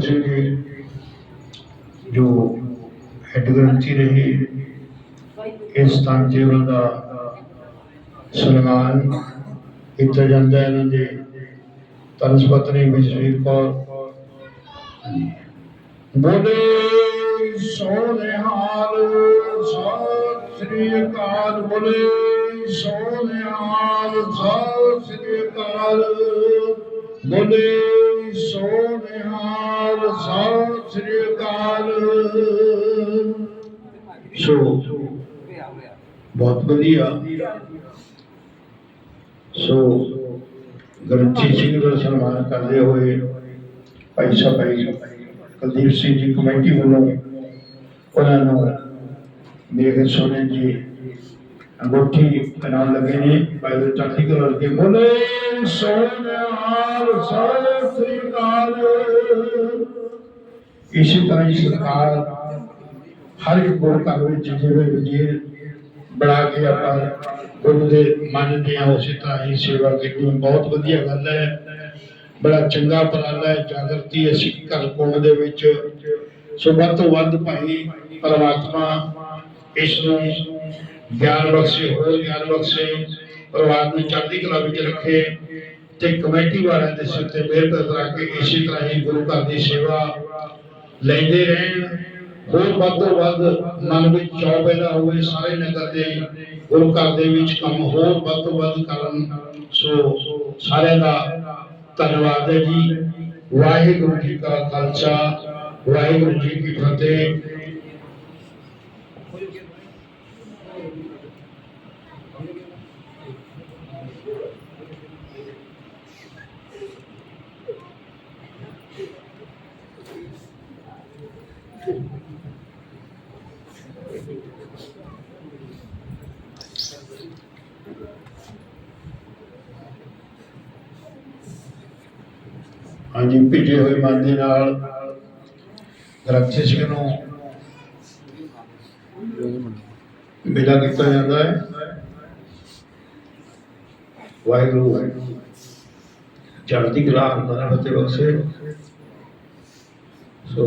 ਗੁਰਬਖਸ਼ ਸਿੰਘ ਜੀ ਜੋ ਹੈੱਡ ਗ੍ਰੰਥੀ ਰਹੇ, ਇਸ ਸਥਾਨ ਤੇ ਦਾ ਸਨਮਾਨ ਕੀਤਾ ਜਾਂਦਾ ਇਹਨਾਂ ਦੇ ਤਨਸ ਪਤਨੀ ਵਿਜਵੀਰ ਕੌਰ। ਬੋਲੇ ਸੋਨੇ ਹਾਲ ਸਤਿ ਸ੍ਰੀ ਅਕਾਲ। ਬੋਲੇ ਸੋਨੇ ਹਾਲ ਸਤਿ ਸ੍ਰੀ ਅਕਾਲ। ਬੋਲੇ ਸੋਨੇ ਹਾਲ ਸਤਿ ਸ੍ਰੀ ਅਕਾਲ। ਸੋ, ਬਹੁਤ ਵਧੀਆ। ਸੋ ਗਰੰਤੀ ਸਿੰਘ ਦਾ ਸਨਮਾਨ ਕਰਦੇ ਹੋਏ ਭਾਈ ਸਾਹਿਬ ਕੁਲਦੀਪ ਸਿੰਘ ਜੀ ਕਮੇਟੀ ਵੱਲੋਂ ਉਹਨਾਂ ਨੂੰ ਮੇਰੇ ਸੋਨੇ ਜੀ ਅੰਗੂਠੀ ਪਹਿਨਾਉਣ ਲੱਗੇ ਨੇ। ਭਾਈ ਦੇ ਚੜ੍ਹਦੀ ਕਲਾ ਕੇ ਬੋਲੇ ਸੋਨਿਆਲ ਸਤਿ ਸ੍ਰੀ ਅਕਾਲ ਇਸੇ ਤਰ੍ਹਾਂ ਹੀ ਸਰਕਾਰ ਹਰ ਇੱਕ ਗੁਰੂ ਘਰ ਵਿੱਚ ਜਿਵੇਂ ਵਜ਼ੀਰ ਬਣਾ ਕੇ ਆਪਾਂ ਗੁਰੂ ਦੇ ਮੰਨਦੇ ਆ ਉਸੇ ਤਰ੍ਹਾਂ ਹੀ ਸੇਵਾ ਕਰਨੀ ਬਹੁਤ ਵਧੀਆ ਗੱਲ ਹੈ। ਬੜਾ ਚੰਗਾ ਉਪਰਾਲਾ ਹੈ ਜਾਗਰਤੀ ਅਸੀਂ ਘਰ ਕੋਲ ਦੇ ਵਿੱਚ। ਸੋ ਵੱਧ ਤੋਂ ਵੱਧ ਭਾਈ ਪਰਮਾਤਮਾ ਇਸ ਨੂੰ ਗਿਆਨ ਬਖਸ਼ੇ ਹੋਰ ਗਿਆਨ ਬਖਸ਼ੇ। ਪਰਿਵਾਰ ਨੂੰ ਚੜ੍ਹਦੀ ਕਲਾ ਵਿੱਚ ਰੱਖੇ ਤੇ ਕਮੇਟੀ ਵਾਲਿਆਂ ਦੇ ਸਿਰ ਤੇ ਮਿਹਰ ਰੱਖ ਕੇ ਇਸੇ ਤਰ੍ਹਾਂ ਹੀ ਗੁਰੂ ਘਰ ਦੀ ਸੇਵਾ ਲੈਂਦੇ ਰਹਿਣ। ਹੋਰ ਵੱਧ ਤੋਂ ਵੱਧ ਮਨ ਵਿੱਚ ਚਾਅ ਪੈਦਾ ਹੋਵੇ, ਸਾਰੇ ਨਗਰ ਦੇ ਗੁਰੂ ਘਰ ਦੇ ਵਿੱਚ ਕੰਮ ਹੋਰ ਵੱਧ ਤੋਂ ਵੱਧ ਕਰਨ। ਸੋ ਸਾਰਿਆਂ ਦਾ ਧੰਨਵਾਦ ਹੈ ਜੀ। ਵਾਹਿਗੁਰੂ ਜੀ ਕਾ ਖਾਲਸਾ, ਵਾਹਿਗੁਰੂ ਜੀ ਕੀ ਫਤਿਹ। ਹਾਂਜੀ, ਭਿੱਜੇ ਹੋਏ ਮਨ ਦੇ ਨਾਲ ਗ੍ਰੰਥੀ ਨੂੰ ਮਿਲਾ ਕੀਤਾ ਜਾਂਦਾ ਹੈ। ਵਾਹਿਗੁਰੂ ਚੜ੍ਹਦੀ ਕਲਾ ਹੁੰਦਾ ਫਤਿਹ ਬਖਸ਼ੇ। ਸੋ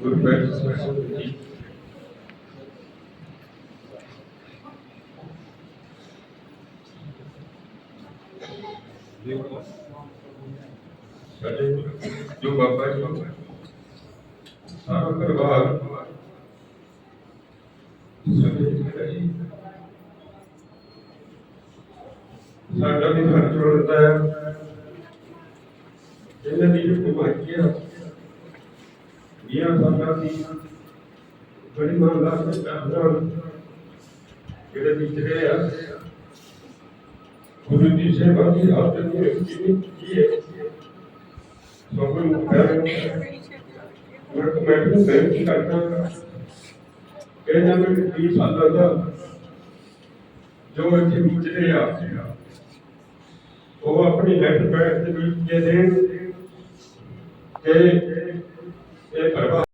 ਸਾਹਿਬ ਜੀ ਸਾਡੇ ਜੋ ਬਾਬਾ ਜੀ ਸਾਰਾ ਪਰਿਵਾਰ ਸਾਡਾ ਵੀ ਹੱਥ ਜੋੜਦਾ ਹੈ। ਇਹਨਾਂ ਦੀ ਜੋ ਕਮਾਈ ਹੈ ਇਹ ਸਾਡਾ ਦੀ ਬੜੀ ਮੰਗਦਾ ਹੈ ਪਿਆਰ ਜਿਹੜੇ ਵਿਚਰੇ ਆ, ਗੁਰੂ ਦੀ ਸੇਵਾ ਦੀ ਆਦਤ ਨੂੰ ਕੀ ਹੈ? ਸਭ ਨੂੰ ਕਹਿ ਮੈਂ ਕਮੈਂਟ ਨੂੰ ਬੇਨਤੀ ਕਰਦਾ ਇਹਨਾਂ ਨੂੰ ਕੀ ਸਾਦਾ ਦਾ ਜੋ ਇੱਥੇ ਵਿਚਰੇ ਆ, ਉਹ ਆਪਣੀ ਲੈਟਰ ਪੈਡ ਦੇ ਵਿੱਚ ਦੇ ਦੇਣ ਕਿ ਇਹ ਪਰਿਵਾਰ